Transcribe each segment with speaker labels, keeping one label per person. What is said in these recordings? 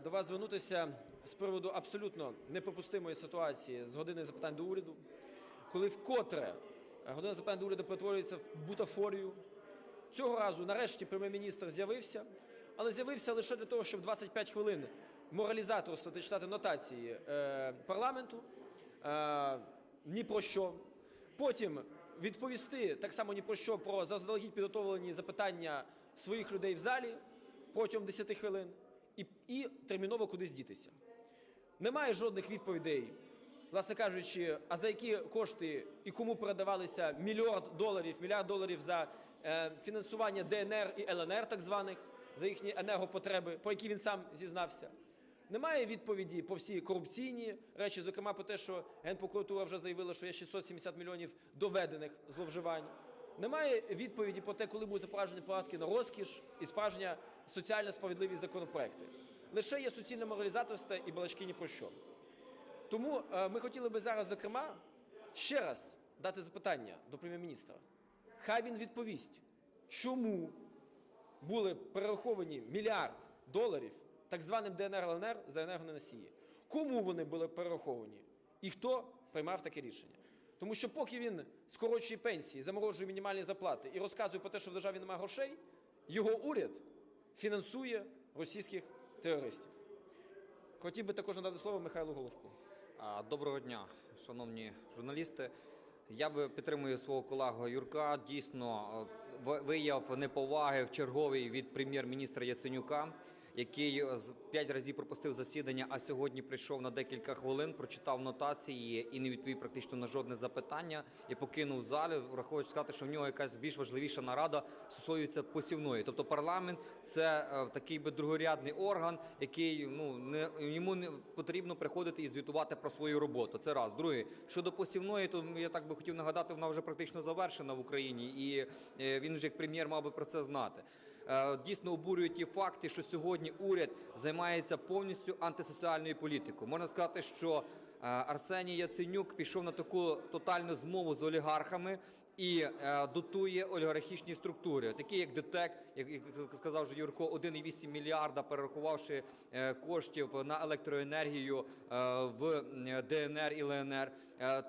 Speaker 1: е, до вас звернутися з приводу абсолютно неприпустимої ситуації з години запитань до уряду, коли вкотре е, година запитань до уряду перетворюється в бутафорію. Цього разу, нарешті, прем'єр-міністр з'явився, але з'явився лише для того, щоб 25 хвилин моралізаторствувати, читати нотації е, парламенту е, ні про що. Потім відповісти так само ні про що про заздалегідь підготовлені запитання своїх людей в залі протягом 10 хвилин і, і терміново кудись дітися. Немає жодних відповідей, власне кажучи, а за які кошти і кому передавалися мільярд доларів, мільярд доларів за е, фінансування ДНР і ЛНР, так званих, за їхні енергопотреби, про які він сам зізнався. Немає відповіді по всі корупційні речі, зокрема про те, що Генпрокуратура вже заявила, що є 670 мільйонів доведених зловживань. Немає відповіді про те, коли будуть запроваджені податки на розкіш і справжня соціально справедливі законопроекти. Лише є суцільне моралізаторство і балачки ні про що. Тому е, ми хотіли би зараз, зокрема, ще раз дати запитання до прем'єр-міністра. Хай він відповість, чому були перераховані мільярд доларів так званим ДНР ЛНР за енергоносії. Кому вони були перераховані і хто приймав таке рішення? Тому що поки він скорочує пенсії, заморожує мінімальні зарплати і розказує про те, що в державі немає грошей, його уряд фінансує російських терористів. Хотів би також надати слово Михайлу Головку.
Speaker 2: Доброго дня, шановні журналісти. Я би підтримую свого колегу Юрка. Дійсно, е, вияв неповаги в черговий від прем'єр-міністра Яценюка, який з п'ять разів пропустив засідання, а сьогодні прийшов на декілька хвилин, прочитав нотації і не відповів практично на жодне запитання і покинув залі, враховуючи сказати, що в нього якась більш важливіша нарада стосується посівної. Тобто парламент це е, такий би другорядний орган, який ну не йому не потрібно приходити і звітувати про свою роботу. Це раз. Друге, щодо посівної, то я так би хотів нагадати, вона вже практично завершена в Україні, і е, він вже як прем'єр мав би про це знати. Е, Дійсно обурюють ті факти, що сьогодні уряд займається повністю антисоціальною політикою. Можна сказати, що е, Арсеній Яценюк пішов на таку тотальну змову з олігархами і е, дотує олігархічні структури, такі як ДТЕК, як, сказав вже Юрко, 1,8 мільярда перерахувавши коштів на електроенергію в ДНР і ЛНР,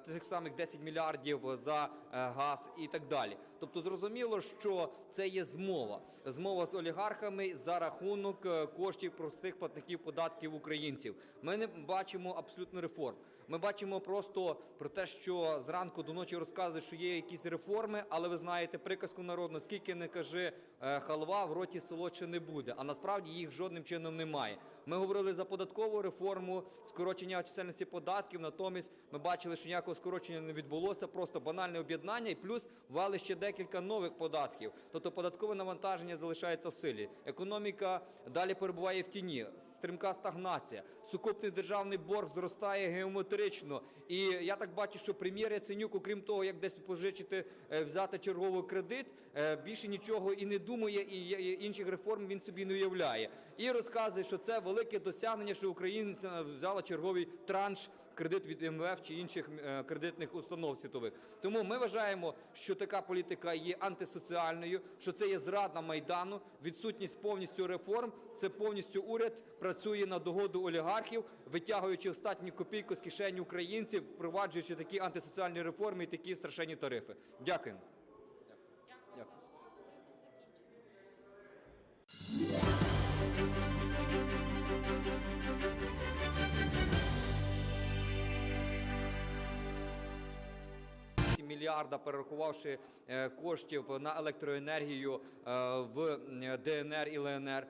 Speaker 2: тих самих 10 мільярдів за е, газ і так далі. Тобто зрозуміло, що це є змова. Змова з олігархами за рахунок е, коштів простих платників податків українців. Ми не бачимо абсолютно реформ. Ми бачимо просто про те, що зранку до ночі розказують, що є якісь реформи, але ви знаєте приказку народну, скільки не кажи е, халва, в роті солодше не буде. А насправді їх жодним чином немає. Ми говорили за податкову реформу, скорочення чисельності податків. Натомість ми бачили, що ніякого скорочення не відбулося, просто банальне об'єднання і плюс ввели ще декілька нових податків. Тобто податкове навантаження залишається в силі. Економіка далі перебуває в тіні, стрімка стагнація. Сукупний державний борг зростає геометрично. І я так бачу, що прем'єр Яценюк, окрім того, як десь позичити, е, взяти черговий кредит, е, більше нічого і не думає, і інших реформ він собі не уявляє. І розказує, що це велике досягнення, що Україна взяла черговий транш кредит від МВФ чи інших е, кредитних установ світових. Тому ми вважаємо, що така політика є антисоціальною, що це є зрада майдану, відсутність повністю реформ. Це повністю уряд працює на догоду олігархів, витягуючи остатню копійку з кишені українців, впроваджуючи такі антисоціальні реформи і такі страшенні тарифи. Дякую. Мільярда перерахувавши е, коштів на електроенергію е, в е, ДНР і ЛНР,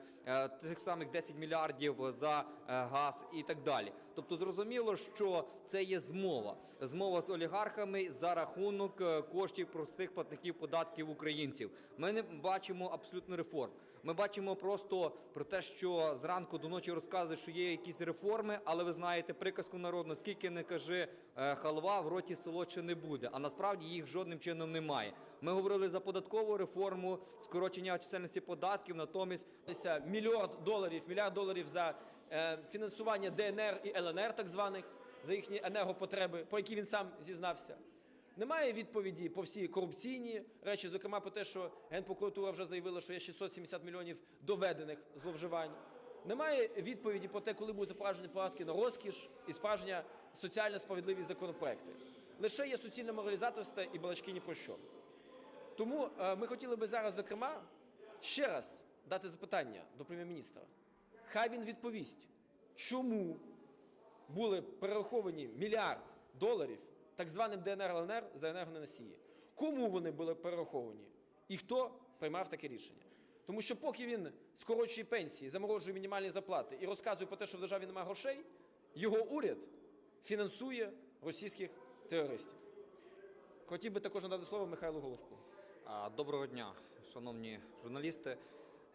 Speaker 2: тих самих 10 мільярдів за е, газ і так далі. Тобто зрозуміло, що це є змова. Змова з олігархами за рахунок е, коштів простих платників податків українців. Ми не бачимо абсолютно реформ. Ми бачимо просто про те, що зранку до ночі розказують, що є якісь реформи, але ви знаєте приказку народну, скільки не кажи е, халва, в роті солодше не буде. А насправді їх жодним чином немає. Ми говорили за податкову реформу, скорочення чисельності податків, натомість
Speaker 1: мільярд доларів, мільярд доларів за е, фінансування ДНР і ЛНР, так званих, за їхні енергопотреби, про які він сам зізнався. Немає відповіді по всі корупційні речі, зокрема про те, що Генпрокуратура вже заявила, що є 670 мільйонів доведених зловживань. Немає відповіді про те, коли будуть запроваджені податки на розкіш і справжня соціально справедливі законопроекти. Лише є суцільне моралізаторство і балачки ні про що. Тому е, ми хотіли би зараз, зокрема, ще раз дати запитання до прем'єр-міністра. Хай він відповість, чому були перераховані мільярд доларів так званим ДНР ЛНР за енергоносії. Кому вони були перераховані і хто приймав таке рішення? Тому що поки він скорочує пенсії, заморожує мінімальні зарплати і розказує про те, що в державі немає грошей, його уряд фінансує російських терористів. Хотів би також надати слово Михайлу Головку.
Speaker 2: Доброго дня, шановні журналісти.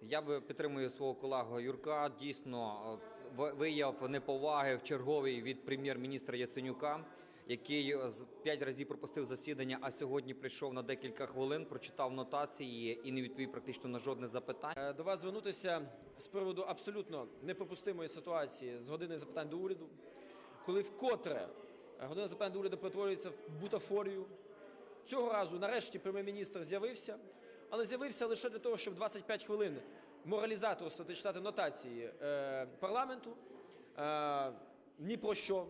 Speaker 2: Я би підтримую свого колегу Юрка. Дійсно, е, вияв неповаги в черговий від прем'єр-міністра Яценюка, який е, п'ять разів пропустив засідання, а сьогодні прийшов на декілька хвилин, прочитав нотації і не відповів практично на жодне запитання.
Speaker 1: Е, До вас звернутися з приводу абсолютно неприпустимої ситуації з години запитань до уряду, коли вкотре година запитань до уряду перетворюється в бутафорію. Цього разу нарешті прем'єр-міністр з'явився, але з'явився лише для того, щоб 25 хвилин моралізаторствувати, читати нотації е, парламенту е, ні про що.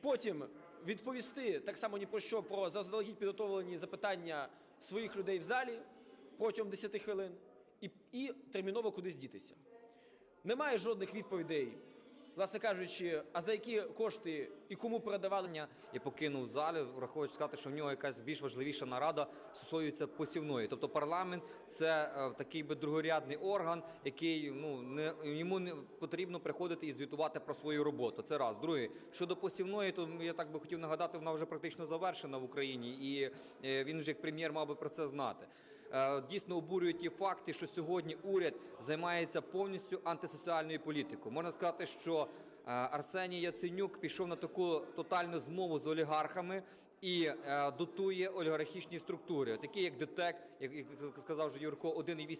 Speaker 1: Потім відповісти так само ні про що про заздалегідь підготовлені запитання своїх людей в залі протягом 10 хвилин і, і терміново кудись дітися. Немає жодних відповідей, власне кажучи, а за які кошти і кому передавали.
Speaker 2: І покинув залі, враховуючи сказати, що в нього якась більш важливіша нарада стосується посівної. Тобто парламент це е, такий би другорядний орган, який ну не йому не потрібно приходити і звітувати про свою роботу. Це раз. Друге, щодо посівної, то я так би хотів нагадати, вона вже практично завершена в Україні, і е, він вже як прем'єр мав би про це знати. Е, Дійсно обурюють ті факти, що сьогодні уряд займається повністю антисоціальною політикою. Можна сказати, що е, Арсеній Яценюк пішов на таку тотальну змову з олігархами і е, дотує олігархічні структури, такі як ДТЕК, як, сказав вже Юрко, 1,8